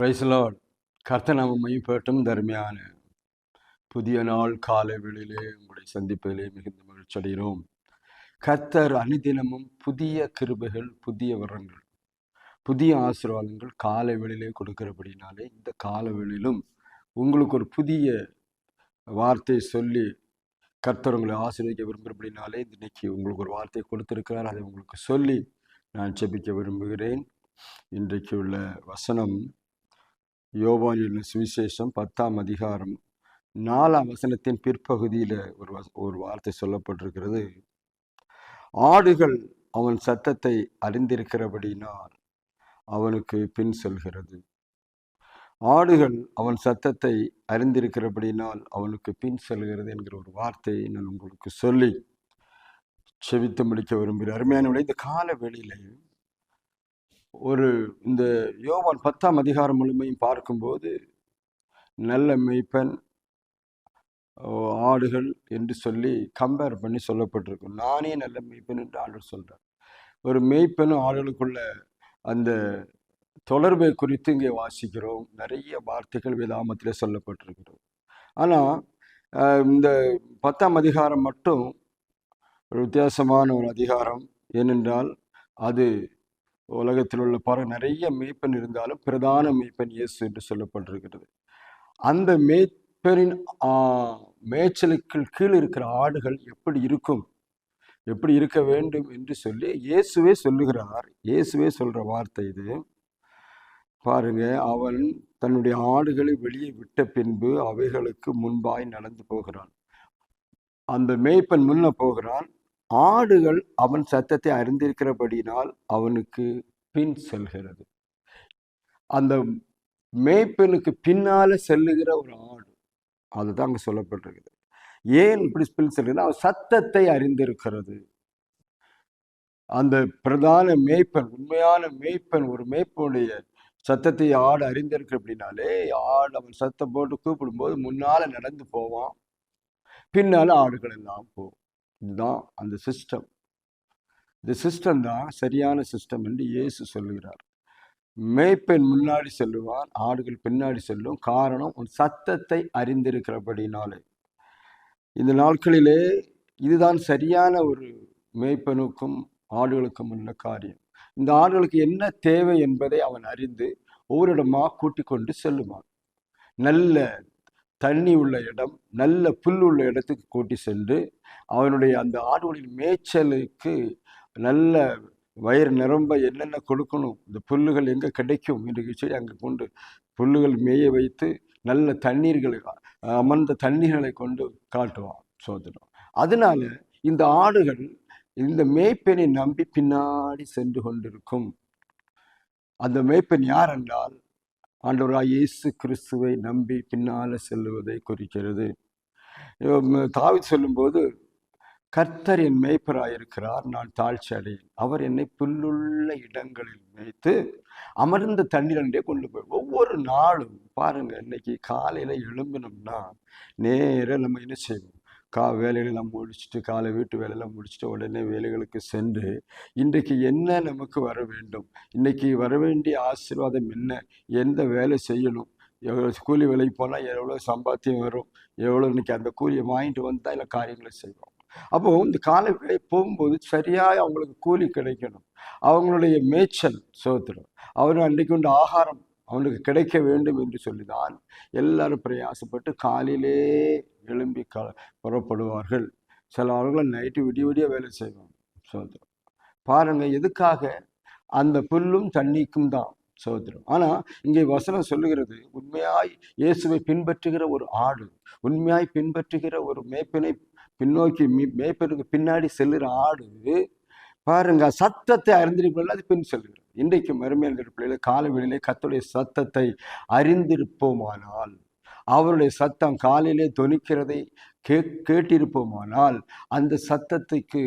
பிரைஸ்லாட் கர்த்தநாம மைப்பேட்டும் தர்மையான புதிய நாள் காலை வேளையிலே உங்களை சந்திப்பதிலே மிகுந்த மகிழ்ச்சி அடைகிறோம். கர்த்தர் அனுதினமும் புதிய கிருபைகள் புதிய வரங்கள் புதிய ஆசீர்வாதங்கள் காலை வெளியிலே கொடுக்கிறபடினாலே இந்த கால வெளியிலும் உங்களுக்கு ஒரு புதிய வார்த்தை சொல்லி கர்த்தர் உங்களை ஆசீர்வதிக்க விரும்புகிறபடினாலே இன்னைக்கு உங்களுக்கு ஒரு வார்த்தை கொடுத்திருக்கிறார். அதை உங்களுக்கு சொல்லி நான் செபிக்க விரும்புகிறேன். இன்றைக்கு உள்ள வசனம் யோவானின் சுவிசேஷம் பத்தாம் அதிகாரம் நாலாம் வசனத்தின் பிற்பகுதியில் ஒரு வச ஒரு வார்த்தை சொல்லப்பட்டிருக்கிறது. ஆடுகள் அவன் சத்தத்தை அறிந்திருக்கிறபடினால் அவனுக்கு பின் செல்கிறது. ஆடுகள் அவன் சத்தத்தை அறிந்திருக்கிறபடினால் அவனுக்கு பின் செல்கிறது என்கிற ஒரு வார்த்தையை நான் உங்களுக்கு சொல்லி செவித்து முடிக்க விரும்புகிறேன். அருமையானவளை இந்த கால வெளியிலையும் ஒரு இந்த யோவான் பத்தாம் அதிகாரம் முழுமையும் பார்க்கும்போது நல்ல மெய்ப்பன் ஆடுகள் என்று சொல்லி கம்பேர் பண்ணி சொல்லப்பட்டிருக்கும். நானே நல்ல மெய்ப்பன் என்று ஆண்டவர் சொல்கிறார் ஒரு மெய்ப்பனும் ஆடுகளுக்குள்ள அந்த தொடர்பை குறித்து இங்கே வாசிக்கிறோம். நிறைய வார்த்தைகள் வேதாமத்தில் சொல்லப்பட்டிருக்கிறோம். ஆனால் இந்த பத்தாம் அதிகாரம் மட்டும் ஒரு வித்தியாசமான ஒரு அதிகாரம். ஏனென்றால் அது உலகத்தில் உள்ள பல நிறைய மேய்ப்பன் இருந்தாலும் பிரதான மேய்ப்பன் இயேசு என்று சொல்லப்பட்டிருக்கிறது. அந்த மேய்ப்பனின் மேய்ச்சலுக்கு கீழ் இருக்கிற ஆடுகள் எப்படி இருக்கும்? எப்படி இருக்க வேண்டும் என்று சொல்லி இயேசுவே சொல்லுகிறார். இயேசுவே சொல்ற வார்த்தை இது. பாருங்க அவன் தன்னுடைய ஆடுகளை வெளியே விட்ட பின்பு அவைகளுக்கு முன்பாய் நடந்து போகிறான். அந்த மேய்ப்பன் முன்ன போகிறான். ஆடுகள் அவன் சத்தத்தை அறிந்திருக்கிறபடினால் அவனுக்கு பின் செல்கிறது. அந்த மேய்ப்பனுக்கு பின்னால செல்லுகிற ஒரு ஆடு. அதுதான் அங்கே சொல்லப்பட்டிருக்குது. ஏன் இப்படி பின் செல்கிறது? அவன் சத்தத்தை அறிந்திருக்கிறது. அந்த பிரதான மேய்ப்பன் உண்மையான மேய்ப்பன் ஒரு மேய்ப்பனுடைய சத்தத்தை ஆடு அறிந்திருக்கு அப்படின்னாலே ஆடு அவன் சத்தம் போட்டு கூப்பிடும்போது முன்னால நடந்து போவான். பின்னால ஆடுகள் எல்லாம் போகும். இதுதான் அந்த சிஸ்டம் இந்த சிஸ்டம் தான் சரியான சிஸ்டம் என்று இயேசு சொல்லுகிறார். மேய்ப்பெண் முன்னாடி செல்லுவான் ஆடுகள் பின்னாடி செல்லும் காரணம் உன் சத்தத்தை அறிந்திருக்கிறபடினாலே. இந்த நாட்களிலே இதுதான் சரியான ஒரு மேய்ப்பனுக்கும் ஆடுகளுக்கும் உள்ள காரியம். இந்த ஆடுகளுக்கு என்ன தேவை என்பதை அவன் அறிந்து ஒவ்வொரு இடமாக கூட்டிக் கொண்டு செல்லுவான். நல்ல தண்ணி உள்ள இடம் நல்ல புல் உள்ள இடத்துக்கு கூட்டி சென்று அவனுடைய அந்த ஆடுகளின் மேய்ச்சலுக்கு நல்ல வயிறு நிரம்ப என்னென்ன கொடுக்கணும் இந்த புல்லுகள் எங்கே கிடைக்கும் என்று சொல்லி அங்கே கொண்டு புல்லுகள் மேய வைத்து நல்ல தண்ணீர்களை அமர்ந்த தண்ணீர்களை கொண்டு காட்டுவான் சோதனம். அதனால இந்த ஆடுகள் இந்த மேய்ப்பெனை நம்பி பின்னாடி சென்று கொண்டிருக்கும். அந்த மேய்ப்பெண் யார் என்றால் ஆண்டவராக இயேசு கிறிஸ்துவை நம்பி பின்னால் செல்லுவதை குறிக்கிறது. தாவி சொல்லும்போது கர்த்தர் என் மேய்ப்பராயிருக்கிறார் நான் தாழ்ச்சி அடையேன். அவர் என்னை புல்லுள்ள இடங்களில் மேய்த்து அமர்ந்த தண்ணீரண்டே கொண்டு போய் ஒவ்வொரு நாளும் பாருங்கள் இன்னைக்கு காலையில் எழும்பினோம்னா நேரா நம்ம என்ன செய்வோம்? கா வேலைகளெல்லாம் முடிச்சுட்டு காலை வீட்டு வேலையெல்லாம் முடிச்சுட்டு உடனே வேலைகளுக்கு சென்று இன்றைக்கு என்ன நமக்கு வர வேண்டும்? இன்றைக்கி வர வேண்டிய ஆசீர்வாதம் என்ன? எந்த வேலை செய்யணும்? எவ்வளோ கூலி வேலைக்கு போனால் எவ்வளோ சம்பாத்தியம் வரும்? எவ்வளோ இன்றைக்கி அந்த கூலியை வாங்கிட்டு வந்தால் இல்லை காரியங்களை செய்வோம். அப்போ இந்த காலை வேலை போகும்போது சரியாக அவங்களுக்கு கூலி கிடைக்கணும். அவங்களுடைய மேய்ச்சல் சோத்திரம். அவர் அன்றைக்கு உண்டு ஆகாரம் அவனுக்கு கிடைக்க வேண்டும் என்று சொல்லிதான் எல்லாரும் பிரயாசப்பட்டு காலையிலே எழும்பி க புறப்படுவார்கள். சில அவர்கள் நைட்டு விடிய விடிய வேலை செய்வாங்க சோதரம் பாருங்கள் எதுக்காக? அந்த புல்லும் தண்ணிக்கும் தான் சோதரம் ஆனால் இங்கே வசனம் சொல்லுகிறது உண்மையாய் இயேசுவை பின்பற்றுகிற ஒரு ஆடு உண்மையாய் பின்பற்றுகிற ஒரு மேப்பினை பின்னோக்கி மீ- பின்னாடி செல்லுற ஆடு பாருங்க சத்தத்தை அறிந்திருப்பதில் அது பின் செல்கிறது இன்றைக்கு மறுமையான பிள்ளைகள் காலவெளியிலே கத்துடைய சத்தத்தை அறிந்திருப்போமானால் அவருடைய சத்தம் காலையிலே தொனிக்கிறதை கே கேட்டிருப்போமானால் அந்த சத்தத்துக்கு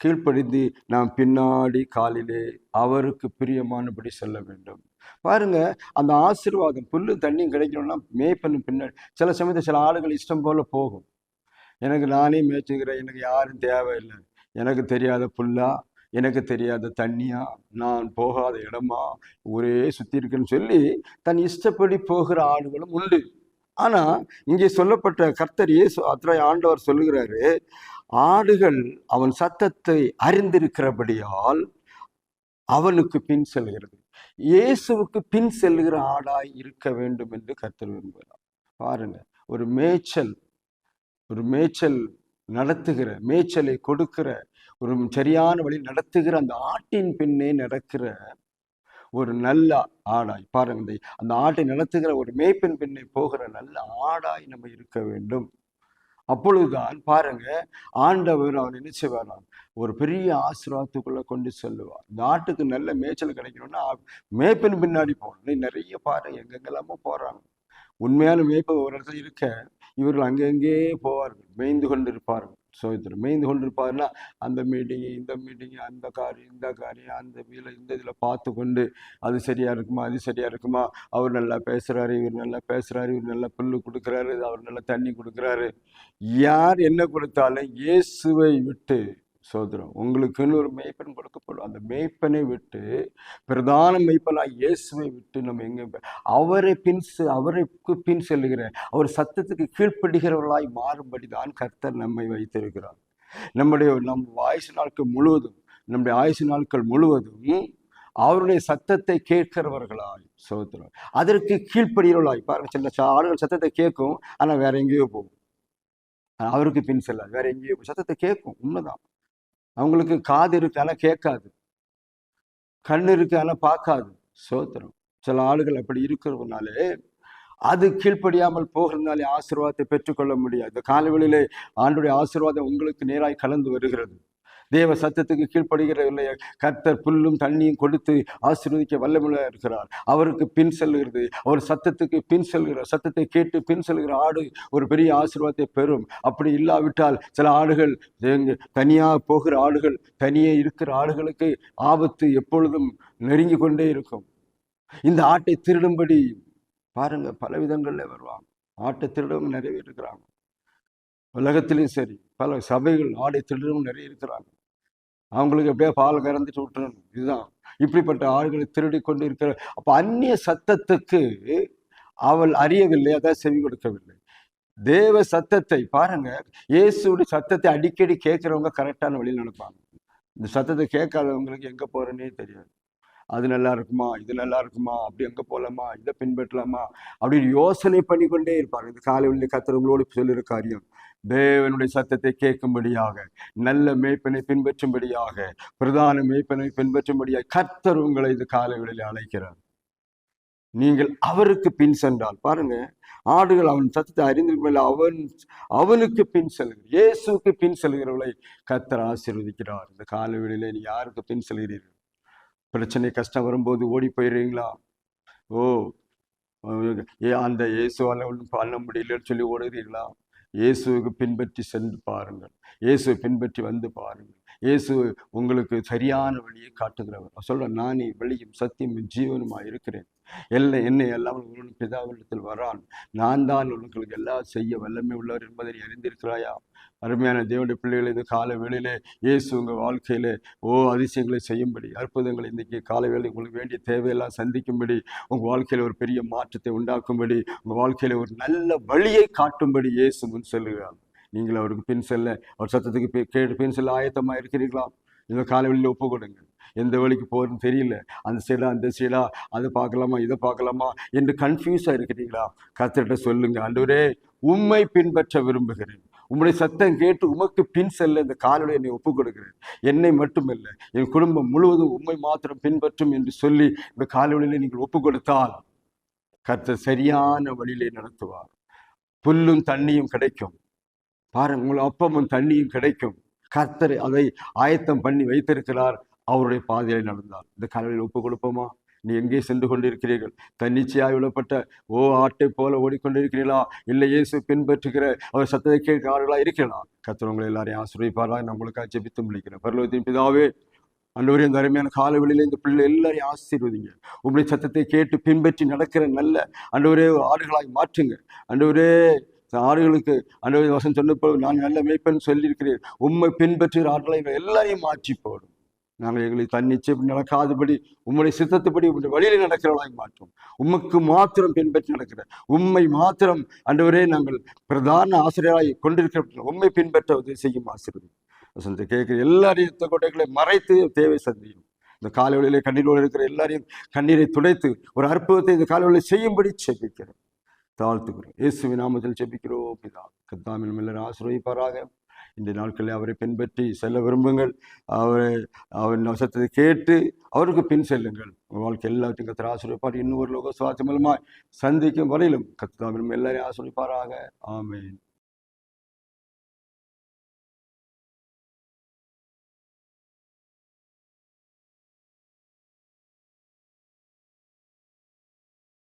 கீழ்ப்படிந்து நாம் பின்னாடி காலிலே அவருக்கு பிரியமானபடி செல்ல வேண்டும். பாருங்க அந்த ஆசீர்வாதம் புல்லு தண்ணியும் கிடைக்கணும்னா மேய்ப்பண்ணும் பின்னாடி சில சமயத்தில் சில ஆடுகள் இஷ்டம் போல போகும். எனக்கு நானே மேய்ச்சிக்கிறேன் எனக்கு யாரும் தேவையில்லை. எனக்கு தெரியாத புல்லா எனக்கு தெரியாத தண்ணியா? நான் போகாத இடமா? ஒரே சுத்தி இருக்குன்னு சொல்லி தன் இஷ்டப்படி போகிற ஆடுகளும் உண்டு. ஆனா இங்கே சொல்லப்பட்ட கர்த்தர் இயேசு அத்தனை ஆண்டவர் சொல்லுகிறாரு ஆடுகள் அவன் சத்தத்தை அறிந்திருக்கிறபடியால் அவனுக்கு பின் செல்கிறது. இயேசுவுக்கு பின் செல்கிற ஆடாய் இருக்க வேண்டும் என்று கர்த்தர் விரும்புகிறார். பாருங்க ஒரு மேய்ச்சல் ஒரு மேய்ச்சல் நடத்துகிற மேய்ச்சலை கொடுக்கிற ஒரு சரியான வழி நடத்துகிற அந்த ஆட்டின் பின்னே நடக்கிற ஒரு நல்ல ஆடாய் பாருங்க அந்த ஆட்டை நடத்துகிற ஒரு மேய்ப்பின் பின்னே போகிற நல்ல ஆடாய் நம்ம இருக்க வேண்டும். அப்பொழுதுதான் பாருங்க ஆண்டவர் அவன் என்ன செய்வாராம்? ஒரு பெரிய ஆசீர்வாதத்துக்குள்ள கொண்டு செல்லுவார். இந்த ஆட்டுக்கு நல்ல மேய்ச்சல் கிடைக்கணும்னா மேய்ப்பின் பின்னாடி போகணும். நிறைய பாருங்க எங்கெங்கெல்லாமோ போறாங்க. உண்மையான மேய்ப்பு ஒரு இடத்துல இருக்க இவர்கள் அங்கங்கே போவார்கள் மேய்ந்து கொண்டு இருப்பார்கள் சோதரர் மேய்ந்து கொண்டிருப்பார்னா இருப்பாருன்னா அந்த மீட்டிங்கு இந்த மீட்டிங்கு அந்த காரியம் இந்த காரியம் அந்த வீல இந்த இதில் பார்த்து கொண்டு அது சரியாக இருக்குமா அது சரியாக இருக்குமா அவர் நல்லா பேசுகிறாரு இவர் நல்லா பேசுகிறாரு இவர் நல்லா புல்லு கொடுக்குறாரு அவர் நல்லா தண்ணி கொடுக்குறாரு. யார் என்ன கொடுத்தாலும் இயேசுவை விட்டு சோதரம் உங்களுக்குன்னு ஒரு மேய்ப்பன் கொடுக்கப்படும். அந்த மேய்ப்பனை விட்டு பிரதான மெய்ப்பனாய் இயேசுவை விட்டு நம்ம எங்க அவரை பின் அவருக்கு பின் செல்லுகிற அவர் சத்தத்துக்கு கீழ்ப்படுகிறவர்களாய் மாறும்படி தான் கர்த்தர் நம்மை வைத்திருக்கிறார். நம்முடைய நம் ஆயுசு நாட்கள் முழுவதும் நம்முடைய ஆயுசு நாட்கள் முழுவதும் அவருடைய சத்தத்தை கேட்கிறவர்களாய் சோதரம் அதற்கு கீழ்ப்படுகிறவர்களாய் பாருங்க சில ஆடுகள் சத்தத்தை கேட்கும் ஆனா வேற எங்கேயோ போகும். அவருக்கு பின் செல்லாது வேற எங்கேயோ போகும். சத்தத்தை கேட்கும் உண்மைதான். அவங்களுக்கு காது இருக்கு கேட்காது. கண் இருக்கு பார்க்காது. சோத்திரம். சில ஆளுகள் அப்படி இருக்கிறதுனாலே அது கீழ்ப்படியாமல் போகிறதுனாலே ஆசீர்வாதத்தை பெற்றுக்கொள்ள முடியாது. காலவெளியிலே ஆண்டுடைய ஆசீர்வாதம் உங்களுக்கு நேராய் கலந்து வருகிறது. தேவ சத்தத்துக்கு கீழ்ப்படுகிற கர்த்தர் புல்லும் தண்ணியும் கொடுத்து ஆசீர்வதிக்க வல்லமுள்ள இருக்கிறார். அவருக்கு பின் செல்கிறது. அவர் சத்தத்துக்கு பின் செல்கிற சத்தத்தை கேட்டு பின் செல்கிற ஆடு ஒரு பெரிய ஆசீர்வாதத்தை பெறும். அப்படி இல்லாவிட்டால் சில ஆடுகள் தனியாக போகிற ஆடுகள் தனியே இருக்கிற ஆடுகளுக்கு ஆபத்து எப்பொழுதும் நெருங்கி கொண்டே இருக்கும். இந்த ஆட்டை திருடும்படி பாருங்க பல விதங்கள்ல வருவாங்க ஆட்டை திருடவங்க நிறைய இருக்கிறாங்க. உலகத்திலையும் சரி பல சபைகள் ஆடை திருடவும் நிறைய இருக்கிறாங்க. அவங்களுக்கு எப்படியோ பால் கறந்துட்டு விட்டுறணும். இதுதான். இப்படிப்பட்ட ஆள்களை திருடி கொண்டு இருக்கிற அப்ப அந்நிய சத்தத்துக்கு அவள் அறியவில்லை அதான் செவி கொடுக்கவில்லை தேவ சத்தத்தை பாருங்க இயேசுடைய சத்தத்தை அடிக்கடி கேட்கிறவங்க கரெக்டான வழியில் நடப்பாங்க. இந்த சத்தத்தை கேட்காதவங்களுக்கு எங்க போறேன்னே தெரியாது. அது நல்லா இருக்குமா இது நல்லா இருக்குமா அப்படி அங்கே போகலாமா இதை பின்பற்றலாமா அப்படின்னு யோசனை பண்ணி கொண்டே இந்த இந்த காலையில் கத்துறவங்களோடு சொல்லுற காரியம் தேவனுடைய சத்தத்தை கேட்கும்படியாக நல்ல மேய்ப்பனை பின்பற்றும்படியாக பிரதான மேய்ப்பனை பின்பற்றும்படியாக கர்த்தர் உங்களை இந்த காலைகளில் அழைக்கிறார். நீங்கள் அவருக்கு பின் சென்றால் பாருங்க ஆடுகள் அவன் சத்தத்தை அறிந்திருக்கல அவன் அவனுக்கு பின் செல்கிறார் இயேசுக்கு பின் செல்கிறவர்களை கர்த்தர் ஆசீர்வதிக்கிறார். இந்த காலவெளியில நீ யாருக்கு பின் செல்கிறீர்கள்? பிரச்சனை கஷ்டம் வரும்போது ஓடி போயிடுறீங்களா? ஓ ஏ அந்த இயேசுவால ஒன்றும் பண்ண முடியலன்னு சொல்லி ஓடுகிறீர்களா? இயேசுவுக்கு பின்பற்றி சென்று பாருங்கள். இயேசுவை பின்பற்றி வந்து பாருங்கள். இயேசு உங்களுக்கு சரியான வழியை காட்டுகிறவர். சொல்கிறேன் நானே வழியும் சத்தியமும் ஜீவனுமாக இருக்கிறேன். எல்லாம் என்னை எல்லாம் உன் பிதாவிடத்தில் வரான். நான் தான் உங்களுக்கு எல்லாம் செய்ய வல்லமை உள்ளவர் என்பதை அறிந்திருக்கிறாயா? அருமையான தேவனுடைய பிள்ளைகளை இந்த கால வேளையிலே இயேசு உங்கள் வாழ்க்கையிலே ஓ அதிசயங்களை செய்யும்படி அற்புதங்களை இன்றைக்கி கால வேளை உங்களுக்கு வேண்டிய தேவையெல்லாம் சந்திக்கும்படி உங்கள் வாழ்க்கையில் ஒரு பெரிய மாற்றத்தை உண்டாக்கும்படி உங்கள் வாழ்க்கையில ஒரு நல்ல வழியை காட்டும்படி இயேசு முன் செல்லுகிறார். நீங்கள் அவருக்கு பின் செல்ல அவர் சத்தத்துக்கு கேட்டு பின் செல்ல ஆயத்தமாக இருக்கிறீர்களா இந்த காலவெளியில் ஒப்பு கொடுங்க. எந்த வழிக்கு போகிறதுன்னு தெரியல. அந்த சைடா அந்த சைடா அதை பார்க்கலாமா இதை பார்க்கலாமா என்று கன்ஃபியூஸாக இருக்கிறீங்களா? கத்திரிட்ட சொல்லுங்கள் அன்றுவரே உண்மை பின்பற்ற விரும்புகிறேன். உம்முடைய சத்தம் கேட்டு உமக்கு பின் செல்ல இந்த காலோட என்னை ஒப்புக் கொடுக்கிறேன். என்னை மட்டுமல்ல என் குடும்பம் முழுவதும் உண்மை மாத்திரம் பின்பற்றும் என்று சொல்லி இந்த காலோடையில நீங்கள் ஒப்புக் கொடுத்தால் கர்த்தர் சரியான வழியிலே நடத்துவார். புல்லும் தண்ணியும் கிடைக்கும். பாருங்க உங்கள் அப்பமும் தண்ணியும் கிடைக்கும். கர்த்தர் அதை ஆயத்தம் பண்ணி வைத்திருக்கிறார். அவருடைய பாதையை நடந்தார். இந்த காலையில் ஒப்பு கொடுப்போமா நீ எங்கே சென்று கொண்டிருக்கிறீர்கள்? தன்னிச்சையாக விடப்பட்ட ஓ ஆட்டை போல ஓடிக்கொண்டிருக்கிறீர்களா? இல்லை இயேசு பின்பற்றுகிற அவர் சத்தத்தை கேட்கிறார்களா? ஆளுகளா இருக்கிறா கர்த்தர் உங்களை எல்லாரையும் ஆசிரியப்பாரா நம்மளுக்காக ஜெபித்து முடிக்கிறேன் பரலோகத்தின் பிதாவே அண்டவரே இந்த அருமையான காலவெளியில இந்த பிள்ளை எல்லாரையும் ஆசீர்வதிங்க. உங்களுடைய சத்தத்தை கேட்டு பின்பற்றி நடக்கிற நல்ல அன்றுவரே ஆடுகளாய் மாற்றுங்க. அன்றுவரே ஆறுகளுக்கு அன்றைய வசம் சொன்னப்போ நான் நல்ல மேய்ப்பன் சொல்லியிருக்கிறேன். உண்மை பின்பற்றுகிற ஆடுகளை எல்லாரையும் மாற்றி போடும். நாங்கள் எங்களை தன்னிச்சை நடக்காதபடி உம்முடைய சித்தத்துப்படி உங்கள் வழியில் நடக்கிறவளாய் மாற்றும். உமக்கு மாத்திரம் பின்பற்றி நடக்கிற உண்மை மாத்திரம் அன்றுவரே நாங்கள் பிரதான ஆசிரியராய் கொண்டிருக்கிற உண்மை பின்பற்ற உதவி செய்யும் ஆசிரியர். வசந்த கேட்கிற எல்லாரையும் யுத்த கோட்டைகளை மறைத்து தேவை சந்தியும். இந்த காலவெளியிலே கண்ணீரோடு இருக்கிற எல்லாரையும் கண்ணீரை துடைத்து ஒரு அற்புதத்தை இந்த காலவெளியில் செய்யும்படி செபிக்கிறேன் தாழ்த்துகிறோம். இயேசுவின் நாமத்தில் செபிக்கிறோம் பிதா கத்தாமின் மில்லர் ஆசிரியப்பாராக இந்த நாட்களில் அவரை பின்பற்றி செல்ல விரும்புங்கள். அவரை அவர் வசத்தை கேட்டு அவருக்கு பின் செல்லுங்கள். உங்கள் வாழ்க்கை எல்லாத்தையும் கத்திர ஆசிரியப்பார் இன்னொரு லோக சுவாசி மூலமாக சந்திக்கும் வரையிலும் கத்தாமிலும் எல்லாரையும் ஆசிரியப்பாராக ஆமேன்.